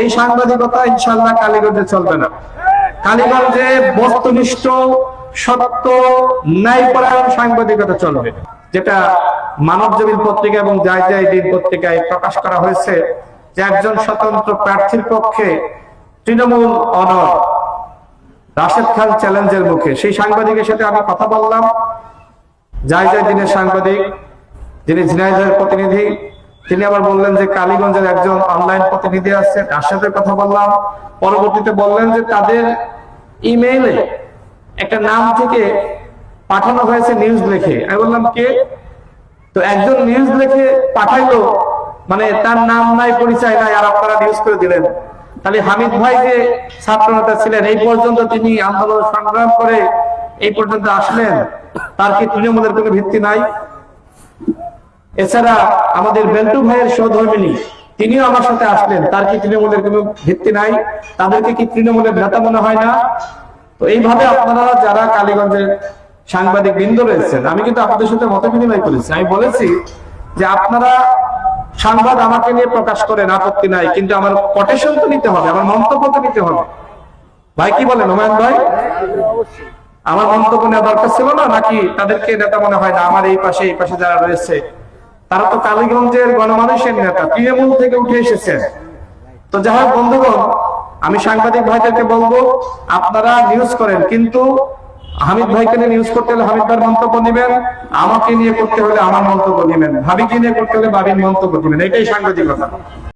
এই সাংবাদিকতা ইনশাল্লাহ কালীগঞ্জে চলবে না। কালীগঞ্জে বস্তুনিষ্ঠ, সত্য, ন্যায়পরায়ণ সাংবাদিকতা চলবে। যেটা মানব জমিন পত্রিকা এবং যাই যাই দিন পত্রিকায় প্রকাশ করা হয়েছে যে একজন স্বতন্ত্র প্রার্থীর পক্ষে তৃণমূল অনর রাশেদ খান চ্যালেঞ্জের মুখে। সেই সাংবাদিকের সাথে আমি কথা বললাম। যাই যাই দিনের সাংবাদিক, যিনি ঝিনাইদহের প্রতিনিধি তিনি আবার বললেন যে, কালীগঞ্জের একজন অনলাইন প্রতিনিধি আছে, তার সাথে কথা বললাম। পরবর্তীতে বললেন যে, তাদের ইমেইলে একটা নাম থেকে পাঠানো হয়েছে নিউজ লিখে। আমি বললাম, কে? তো একজন নিউজ লিখে পাঠাইলো। মানে তার নাম নাই, পরিচয় নাই, আর আপনারা নিউজ করে দিলেন। তাহলে হামিদ ভাই যে ছাত্র নেতা ছিলেন, এই পর্যন্ত তিনি আন্দোলন সংগ্রাম করে এই পর্যন্ত আসলেন। তার কি তৃণমূলের কোনো ভিত্তি নাই? এছাড়া আমাদের বেন্টু ভাইয়ের সহধর্মিনী, তিনিও আমার সাথে আসলেন। তার কি তৃণমূলের কোনো ভিত্তি নাই? তাদেরকে কি তৃণমূলের নেতা মনে হয় না? তো এইভাবে আপনারা যারা কালীগঞ্জের সাংবাদিক বৃন্দ রয়েছেন, আমি কিন্তু আপনাদের সাথে মত বিনিময় করেছি। আমি বলেছি যে আপনারা সংবাদ আমাকে নিয়ে প্রকাশ করেন, আপত্তি নাই, কিন্তু আমার কোটেশন তো নিতে হবে, আমার মন্তব্য তো নিতে হবে। ভাই, কি বলেন, হুমায়ুন ভাই? আমার মন্তব্য নেওয়া দরকার ছিল না, নাকি তাদেরকে নেতা মনে হয় না? আমার এই পাশে এই পাশে যারা রয়েছে তারা তো কালীগঞ্জের গণমানুষের নেতা, তৃণমূল থেকে উঠে এসেছেন তো যাই হোক, বন্ধুগণ, আমি সাংবাদিক ভাইদেরকে বলব, আপনারা নিউজ করেন, কিন্তু হামিদ ভাইকে নিয়ে নিউজ করতে হলে হামিদ ভাইয়ের মন্তব্য নেবেন, আমাকে নিয়ে করতে হলে আমার মন্তব্য নেবেন, ভাবিকে নিয়ে করতে হলে ভাবির মন্তব্য নেবেন, এটাই সাংবাদিকতা।